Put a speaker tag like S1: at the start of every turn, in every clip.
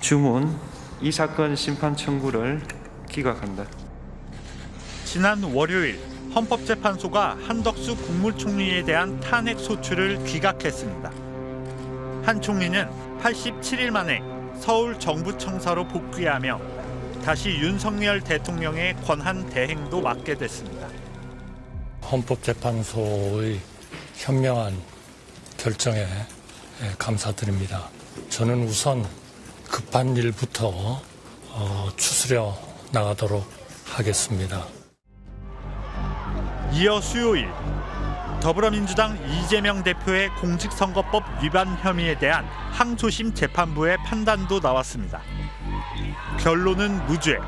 S1: 주문 이 사건 심판 청구를 기각한다.
S2: 지난 월요일 헌법재판소가 한덕수 국무총리에 대한 탄핵 소추를 기각했습니다. 한 총리는 87일 만에 서울 정부청사로 복귀하며 다시 윤석열 대통령의 권한 대행도 맡게 됐습니다.
S3: 헌법재판소의 현명한 결정에 예, 감사드립니다. 저는 우선 급한 일부터 어, 추스려 나가도록 하겠습니다.
S2: 이어 수요일 더불어민주당 이재명 대표의 공직선거법 위반 혐의에 대한 항소심 재판부의 판단도 나왔습니다. 결론은 무죄.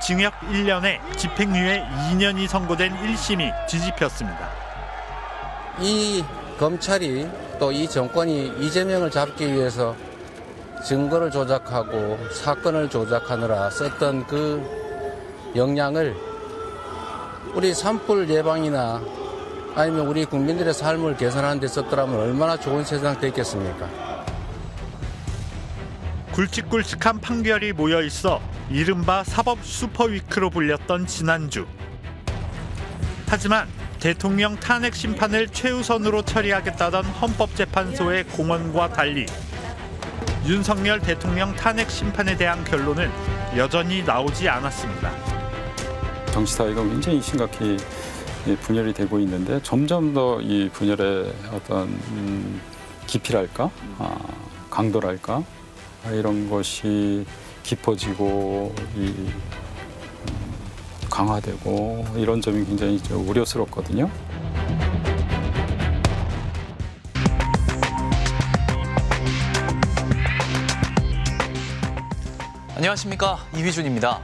S2: 징역 1년에 집행유예 2년이 선고된 1심이 뒤집혔습니다.
S4: 이 검찰이 또 이 정권이 이재명을 잡기 위해서 증거를 조작하고 사건을 조작하느라 썼던 그 역량을 우리 산불 예방이나 아니면 우리 국민들의 삶을 개선하는 데 썼더라면 얼마나 좋은 세상 됐겠습니까?
S2: 굵직굵직한 판결이 모여 있어 이른바 사법 슈퍼위크로 불렸던 지난주. 하지만 대통령 탄핵 심판을 최우선으로 처리하겠다던 헌법재판소의 공언과 달리 윤석열 대통령 탄핵 심판에 대한 결론은 여전히 나오지 않았습니다.
S5: 정치 사회가 굉장히 심각히 이 분열이 되고 있는데 점점 더 이 분열의 어떤 음, 깊이랄까, 아, 강도랄까 아, 이런 것이 깊어지고 이 음, 강화되고 이런 점이 굉장히 좀 우려스럽거든요.
S6: 안녕하십니까 이휘준입니다.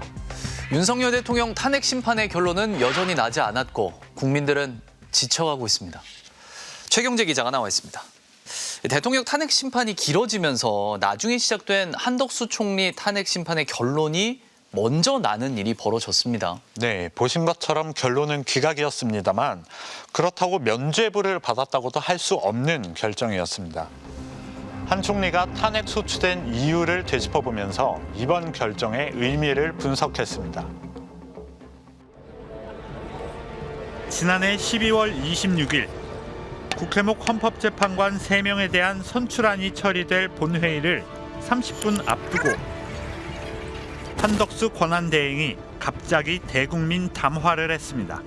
S6: 윤석열 대통령 탄핵 심판의 결론은 여전히 나지 않았고 국민들은 지쳐가고 있습니다. 최경재 기자가 나와 있습니다. 대통령 탄핵 심판이 길어지면서 나중에 시작된 한덕수 총리 탄핵 심판의 결론이 먼저 나는 일이 벌어졌습니다.
S2: 네, 보신 것처럼 결론은 귀각이었습니다만 그렇다고 면죄부를 받았다고도 할 수 없는 결정이었습니다. 한 총리가 탄핵 소추된 이유를 되짚어보면서 이번 결정의 의미를 분석했습니다. 지난해 12월 26일 국회목 헌법재판관 3명에 대한 선출안이 처리될 본회의를 30분 앞두고 한덕수 권한대행이 갑자기 대국민 담화를 했습니다.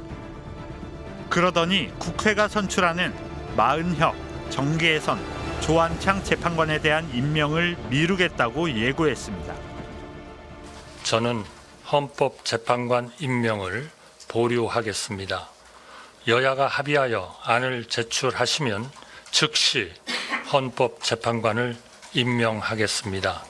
S2: 그러더니 국회가 선출하는 마은혁, 정계선, 조한창 재판관에 대한 임명을 미루겠다고 예고했습니다.
S3: 저는 헌법재판관 임명을 보류하겠습니다. 여야가 합의하여 안을 제출하시면 즉시 헌법재판관을 임명하겠습니다.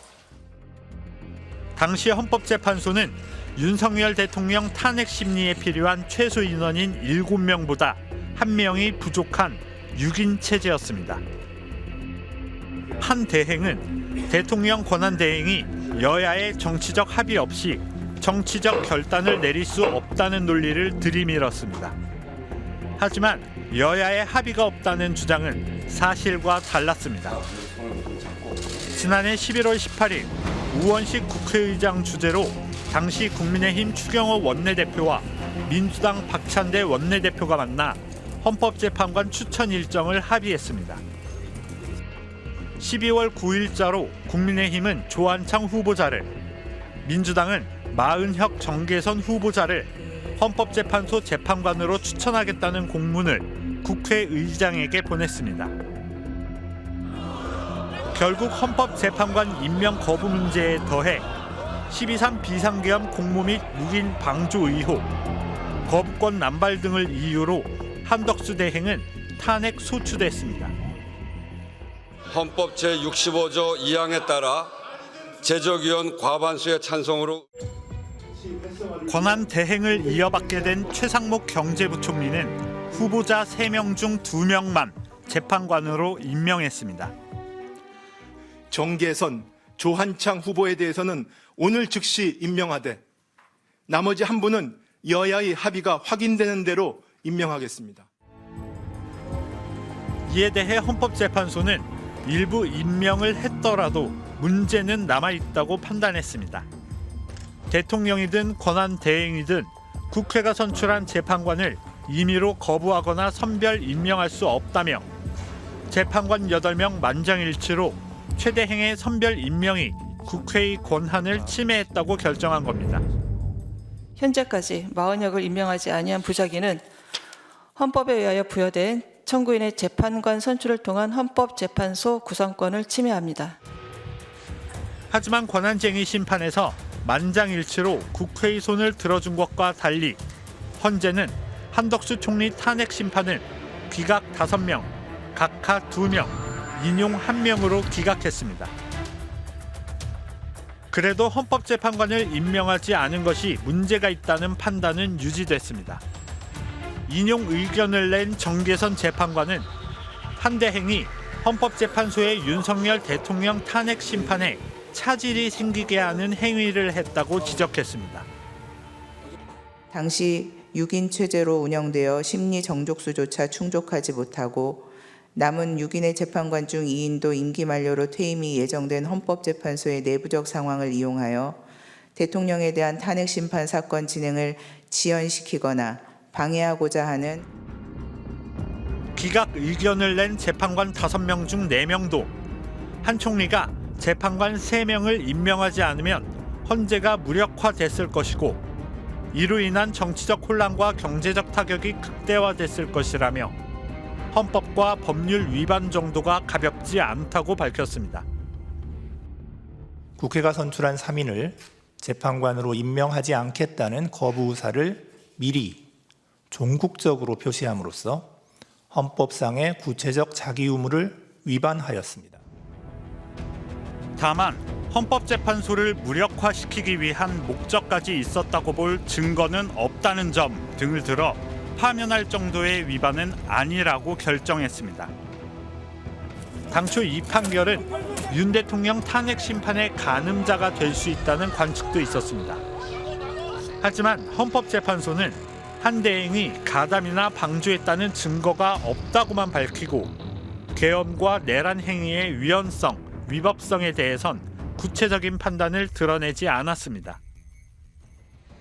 S2: 당시 헌법재판소는 윤석열 대통령 탄핵 심리에 필요한 최소 인원인 7명보다 1명이 부족한 6인 체제였습니다. 한 대행은 대통령 권한 대행이 여야의 정치적 합의 없이 정치적 결단을 내릴 수 없다는 논리를 들이밀었습니다. 하지만 여야의 합의가 없다는 주장은 사실과 달랐습니다. 지난해 11월 18일 우원식 국회의장 주재로 당시 국민의힘 추경호 원내대표와 민주당 박찬대 원내대표가 만나 헌법재판관 추천 일정을 합의했습니다. 12월 9일자로 국민의힘은 조한창 후보자를, 민주당은 마은혁 정계선 후보자를 헌법재판소 재판관으로 추천하겠다는 공문을 국회의장에게 보냈습니다. 결국 헌법재판관 임명 거부 문제에 더해 12.3 비상계엄 공모 및 묵인 방조 의혹, 거부권 남발 등을 이유로 한덕수 대행은 탄핵 소추됐습니다.
S7: 헌법 제65조 2항에 따라 제적위원 과반수의 찬성으로
S2: 권한 대행을 이어받게 된 최상목 경제부총리는 후보자 3명 중 2명만 재판관으로 임명했습니다.
S8: 정계선, 조한창 후보에 대해서는 오늘 즉시 임명하되 나머지 한 분은 여야의 합의가 확인되는 대로 임명하겠습니다.
S2: 이에 대해 헌법재판소는 일부 임명을 했더라도 문제는 남아있다고 판단했습니다. 대통령이든 권한 대행이든 국회가 선출한 재판관을 임의로 거부하거나 선별 임명할 수 없다며 재판관 8명 만장일치로 최대행의 선별 임명이 국회의 권한을 침해했다고 결정한 겁니다.
S9: 현재까지 마흔역을 임명하지 아니한 부작위는 헌법에 의하여 부여된 청구인의 재판관 선출을 통한 헌법재판소 구성권을 침해합니다.
S2: 하지만 권한쟁의 심판에서 만장일치로 국회의 손을 들어준 것과 달리 헌재는 한덕수 총리 탄핵 심판을 기각 5명, 각하 2명, 인용 1명으로 기각했습니다. 그래도 헌법재판관을 임명하지 않은 것이 문제가 있다는 판단은 유지됐습니다. 인용 의견을 낸 정계선 재판관은 한대행이 헌법재판소의 윤석열 대통령 탄핵 심판에 차질이 생기게 하는 행위를 했다고 지적했습니다.
S10: 당시 6인 체제로 운영되어 심리 정족수조차 충족하지 못하고 남은 6인의 재판관 중 2인도 임기 만료로 퇴임이 예정된 헌법재판소의 내부적 상황을 이용하여 대통령에 대한 탄핵 심판 사건 진행을 지연시키거나 방해하고자 하는
S2: 기각 의견을 낸 재판관 5명 중 4명도 한 총리가 재판관 3명을 임명하지 않으면 헌재가 무력화됐을 것이고 이로 인한 정치적 혼란과 경제적 타격이 극대화됐을 것이라며 헌법과 법률 위반 정도가 가볍지 않다고 밝혔습니다.
S11: 국회가 선출한 3인을 재판관으로 임명하지 않겠다는 거부 의사를 미리 종국적으로 표시함으로써 헌법상의 구체적 자기 의무를 위반하였습니다.
S2: 다만 헌법재판소를 무력화시키기 위한 목적까지 있었다고 볼 증거는 없다는 점 등을 들어 파면할 정도의 위반은 아니라고 결정했습니다. 당초 이 판결은 윤 대통령 탄핵 심판의 가늠자가 될 수 있다는 관측도 있었습니다. 하지만 헌법재판소는 한 대행이 가담이나 방조했다는 증거가 없다고만 밝히고 계엄과 내란 행위의 위헌성, 위법성에 대해선 구체적인 판단을 드러내지 않았습니다.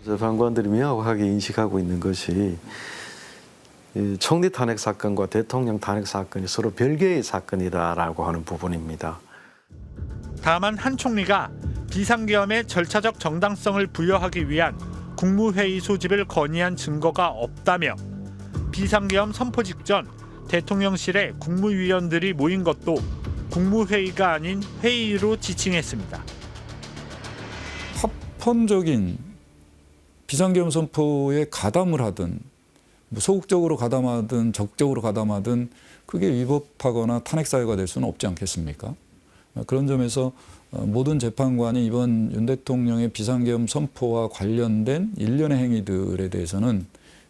S12: 재판관들이 명확하게 인식하고 있는 것이 이 총리 탄핵 사건과 대통령 탄핵 사건이 서로 별개의 사건이다라고 하는 부분입니다.
S2: 다만 한 총리가 비상계엄의 절차적 정당성을 부여하기 위한 국무회의 소집을 건의한 증거가 없다며 비상계엄 선포 직전 대통령실에 국무위원들이 모인 것도 국무회의가 아닌 회의로 지칭했습니다.
S5: 합헌적인 비상계엄 선포에 가담을 하든 뭐 소극적으로 가담하든 적극적으로 가담하든 그게 위법하거나 탄핵 사유가 될 수는 없지 않겠습니까? 그런 점에서 어, 모든 재판관이 이번 윤 대통령의 비상계엄 선포와 관련된 일련의 행위들에 대해서는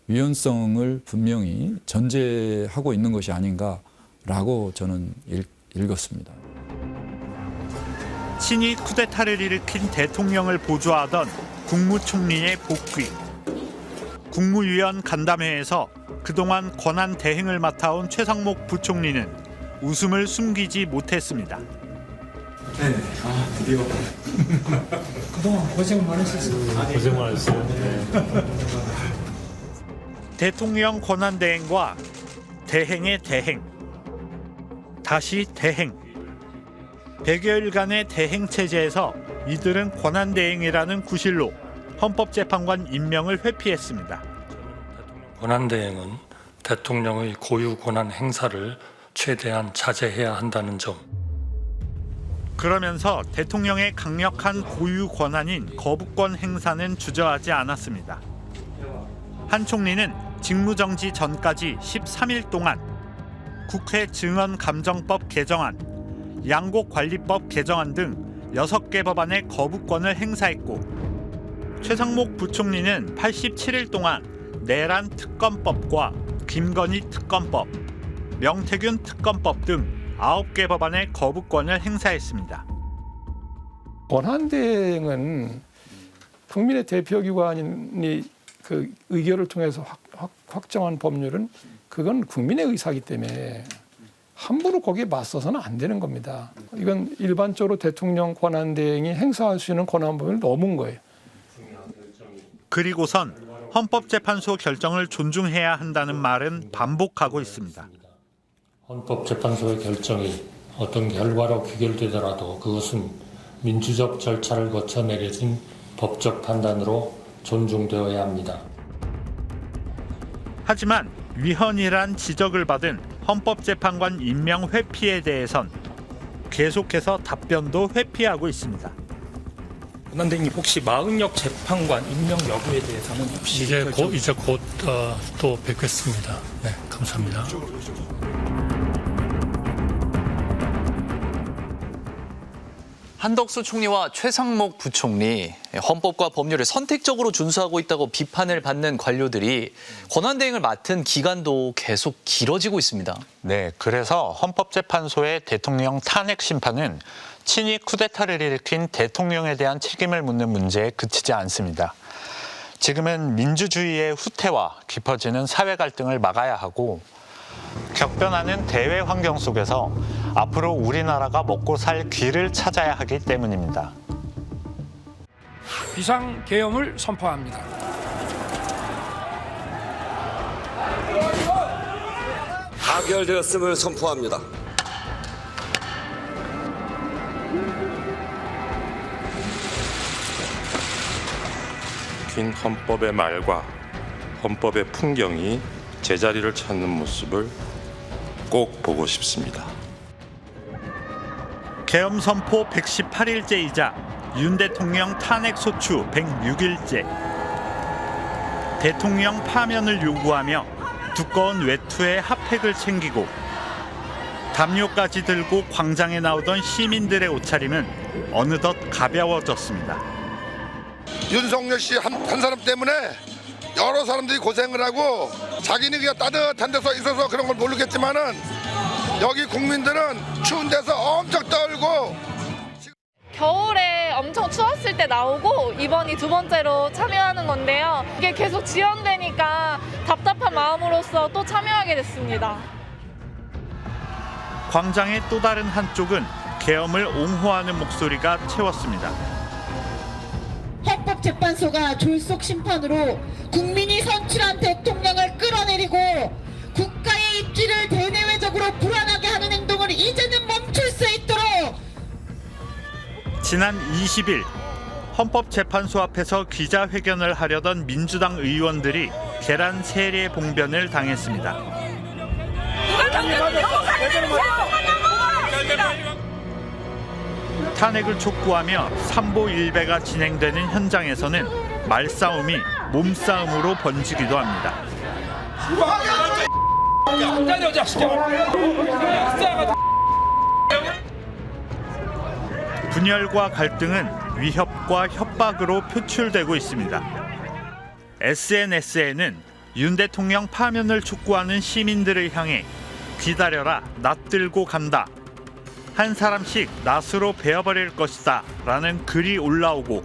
S5: 위헌성을 분명히 전제하고 있는 것이 아닌가라고 저는 읽, 읽었습니다.
S2: 친이 쿠데타를 일으킨 대통령을 보좌하던 국무총리의 복귀. 국무위원 간담회에서 그동안 권한 대행을 맡아온 최상목 부총리는 웃음을 숨기지 못했습니다. 대통령 권한 대행과 대행의 대행, 다시 대행. 100여일간의 대행 체제에서 이들은 권한 대행이라는 구실로 헌법재판관 임명을 회피했습니다.
S3: 권한대행은 대통령의 고유 권한 행사를 최대한 자제해야 한다는 점,
S2: 그러면서 대통령의 강력한 고유 권한인 거부권 행사는 주저하지 않았습니다. 한 총리는 직무정지 전까지 13일 동안 국회 증언감정법 개정안, 양곡관리법 개정안 등 6개 법안의 거부권을 행사했고 최상목 부총리는 87일 동안 내란 특검법과 김건희 특검법, 명태균 특검법 등 9개 법안의 거부권을 행사했습니다.
S13: 권한대행은 국민의 대표기관이 그 의결을 통해서 확, 확, 확정한 법률은 그건 국민의 의사이기 때문에 함부로 거기에 맞서서는 안 되는 겁니다. 이건 일반적으로 대통령 권한 대행이 행사할 수 있는 권한 범위를 넘은 거예요.
S2: 그리고선 헌법재판소 결정을 존중해야 한다는 말은 반복하고 있습니다.
S3: 헌법재판소의 결정이 어떤 결과로 귀결되더라도 그것은 민주적 절차를 거쳐 내려진 법적 판단으로 존중되어야 합니다.
S2: 하지만 위헌이란 지적을 받은 헌법재판관 임명 회피에 대해선 계속해서 답변도 회피하고 있습니다.
S14: 권한대행이 혹시 마흔역 재판관 임명 여부에 대해서는 혹시
S3: 이제
S14: 결정-
S3: 곧 이제 곧또 뵙겠습니다. 네, 감사합니다.
S6: 한덕수 총리와 최상목 부총리 헌법과 법률을 선택적으로 준수하고 있다고 비판을 받는 관료들이 권한 대행을 맡은 기간도 계속 길어지고 있습니다.
S2: 네, 그래서 헌법재판소의 대통령 탄핵 심판은 친위 쿠데타를 일으킨 대통령에 대한 책임을 묻는 문제에 그치지 않습니다. 지금은 민주주의의 후퇴와 깊어지는 사회 갈등을 막아야 하고 격변하는 대외 환경 속에서 앞으로 우리나라가 먹고 살 길을 찾아야 하기 때문입니다.
S13: 비상 계엄을 선포합니다.
S7: 가결되었음을 선포합니다.
S15: 긴 헌법의 말과 헌법의 풍경이 제자리를 찾는 모습을 꼭 보고 싶습니다.
S2: 계엄 선포 118일째이자 윤 대통령 탄핵 소추 106일째. 대통령 파면을 요구하며 두꺼운 외투에 핫팩을 챙기고 담요까지 들고 광장에 나오던 시민들의 옷차림은 어느덧 가벼워졌습니다.
S16: 윤석열 씨한 한 사람 때문에 여러 사람들이 고생을 하고 자기는 그냥 따뜻한 데서 있어서 그런 걸 모르겠지만은 여기 국민들은 추운 데서 엄청 떨고
S17: 겨울에 엄청 추웠을 때 나오고 이번이 두 번째로 참여하는 건데요. 이게 계속 지연되니까 답답한 마음으로서 또 참여하게 됐습니다.
S2: 광장의 또 다른 한쪽은 계엄을 옹호하는 목소리가 채웠습니다.
S18: 헌법재판소가 졸속 심판으로 국민이 선출한 대통령을 끌어내리고 국가의 입지를 대내외적으로 불안하게 하는 행동을 이제는 멈출 수 있도록
S2: 지난 20일 헌법재판소 앞에서 기자회견을 하려던 민주당 의원들이 계란 세례 봉변을 당했습니다. 탄핵을 촉구하며 삼보 일배가 진행되는 현장에서는 말싸움이 몸싸움으로 번지기도 합니다. 분열과 갈등은 위협과 협박으로 표출되고 있습니다. SNS에는 윤 대통령 파면을 촉구하는 시민들을 향해 기다려라, 낯들고 간다. 한 사람씩 낫으로 베어버릴 것이다. 라는 글이 올라오고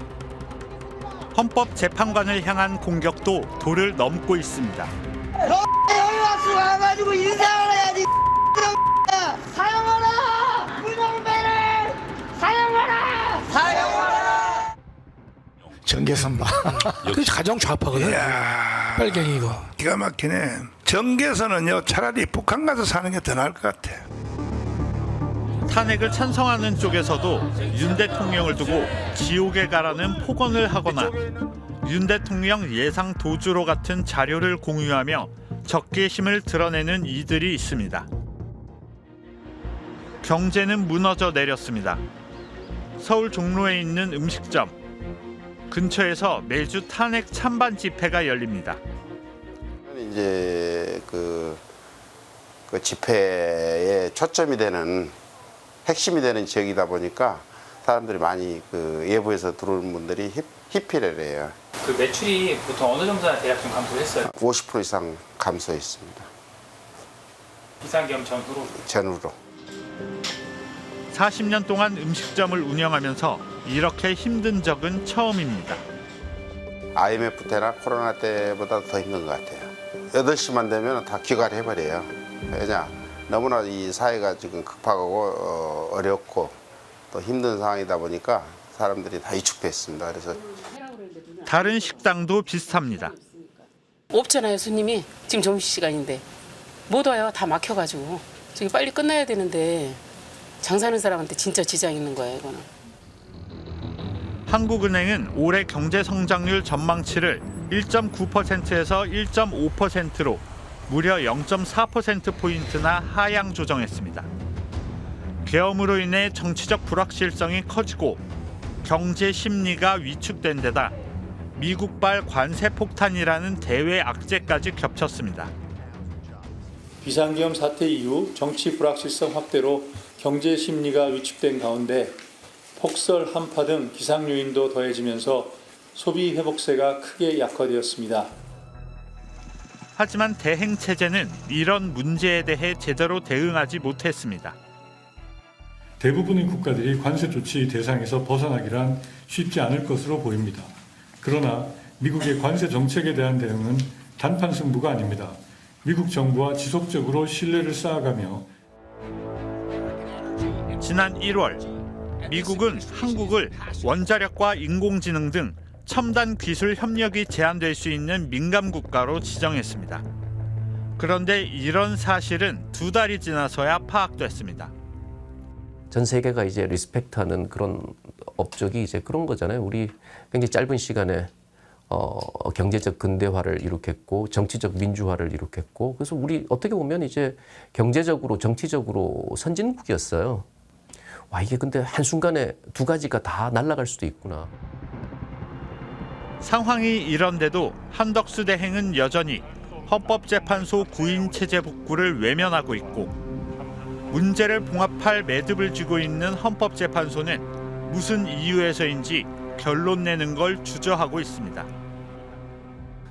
S2: 헌법재판관을 향한 공격도 도를 넘고 있습니다.
S18: 여기 와서 와가지고 인사를 해야지 사용하라 문영배를 사용하라 사용하라
S19: 정계선 봐. 그 가장 좌파거든. 빨갱이 이거.
S16: 기가 막히네. 정계선은요 차라리 북한 가서 사는 게 더 나을 것 같아.
S2: 탄핵을 찬성하는 쪽에서도 윤 대통령을 두고 지옥에 가라는 폭언을 하거나 윤 대통령 예상 도주로 같은 자료를 공유하며 적개심을 드러내는 이들이 있습니다. 경제는 무너져 내렸습니다. 서울 종로에 있는 음식점 근처에서 매주 탄핵 찬반 집회가 열립니다.
S20: 이제 그, 그 집회에 초점이 되는 핵심이 되는 지역이다 보니까 사람들이 많이 그 예부에서 들어오는 분들이 힙, 히피를 해요.
S14: 그 매출이 보통 어느 정도나 대략 좀 감소했어요?
S20: 50% 이상 감소했습니다.
S14: 비상계엄 전후로
S20: 전후로.
S2: 40년 동안 음식점을 운영하면서 이렇게 힘든 적은 처음입니다.
S20: IMF 때나 코로나 때보다 더 힘든 것 같아요. 8시만 되면 다 귀가를 해버려요. 왜냐? 너무나 이 사회가 지금 급하고 어, 어렵고 또 힘든 상황이다 보니까 사람들이 다 위축됐습니다. 그래서
S2: 다른 식당도 비슷합니다.
S21: 없잖아요 손님이 지금 점심시간인데 못 와요 다 막혀가지고 저기 빨리 끝나야 되는데 장사하는 사람한테 진짜 지장 있는 거예요 이거는
S2: 한국은행은 올해 경제 성장률 전망치를 1.9%에서 1.5%로 무려 0.4% 포인트나 하향 조정했습니다. 계엄으로 인해 정치적 불확실성이 커지고 경제 심리가 위축된 데다 미국발 관세 폭탄이라는 대외 악재까지 겹쳤습니다.
S11: 비상계엄 사태 이후 정치 불확실성 확대로 경제 심리가 위축된 가운데 폭설, 한파 등 기상 요인도 더해지면서 소비 회복세가 크게 약화되었습니다.
S2: 하지만 대행 체제는 이런 문제에 대해 제대로 대응하지 못했습니다.
S3: 대부분의 국가들이 관세 조치 대상에서 벗어나기란 쉽지 않을 것으로 보입니다. 그러나 미국의 관세 정책에 대한 대응은 단판 승부가 아닙니다. 미국 정부와 지속적으로 신뢰를 쌓아가며
S2: 지난 1월 미국은 한국을 원자력과 인공지능 등 첨단 기술 협력이 제한될 수 있는 민감 국가로 지정했습니다. 그런데 이런 사실은 두 달이 지나서야 파악됐습니다.
S22: 전 세계가 이제 리스펙트하는 그런 업적이 이제 그런 거잖아요. 우리 굉장히 짧은 시간에 어, 경제적 근대화를 이룩했고 정치적 민주화를 이룩했고 그래서 우리 어떻게 보면 이제 경제적으로 정치적으로 선진국이었어요. 와 이게 근데 한 순간에 두 가지가 다 날아갈 수도 있구나.
S2: 상황이 이런데도 한덕수 대행은 여전히 헌법재판소 구인 체제 복구를 외면하고 있고 문제를 봉합할 매듭을 쥐고 있는 헌법재판소는 무슨 이유에서인지 결론 내는 걸 주저하고 있습니다.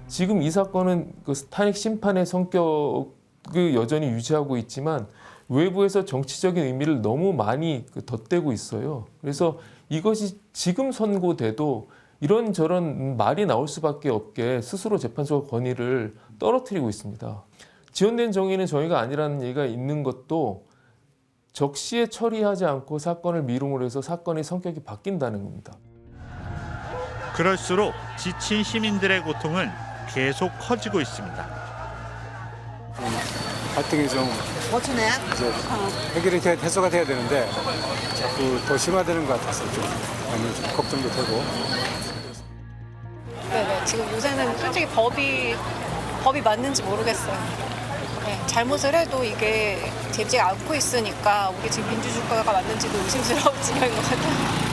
S23: 지금 이 사건은 그 탄핵 심판의 성격을 여전히 유지하고 있지만 외부에서 정치적인 의미를 너무 많이 그 덧대고 있어요. 그래서 이것이 지금 선고돼도 이런저런 말이 나올 수밖에 없게 스스로 재판소가 권위를 떨어뜨리고 있습니다. 지연된 정의는 정의가 아니라는 얘기가 있는 것도 적시에 처리하지 않고 사건을 미rum으로 해서 사건의 성격이 바뀐다는 겁니다.
S2: 그럴수록 지친 시민들의 고통은 계속 커지고 있습니다.
S24: 갈등이 좀 이제 해결이 돼- 해소가 돼야 되는데 자꾸 더 심화되는 것 같아서 좀 많이 좀 걱정도 되고.
S25: 지금 요새는 솔직히 법이 법이 맞는지 모르겠어요. 네, 잘못을 해도 이게 되지 않고 있으니까 우리 지금 민주주의가 맞는지도 의심스러운 지경인 것 같아요.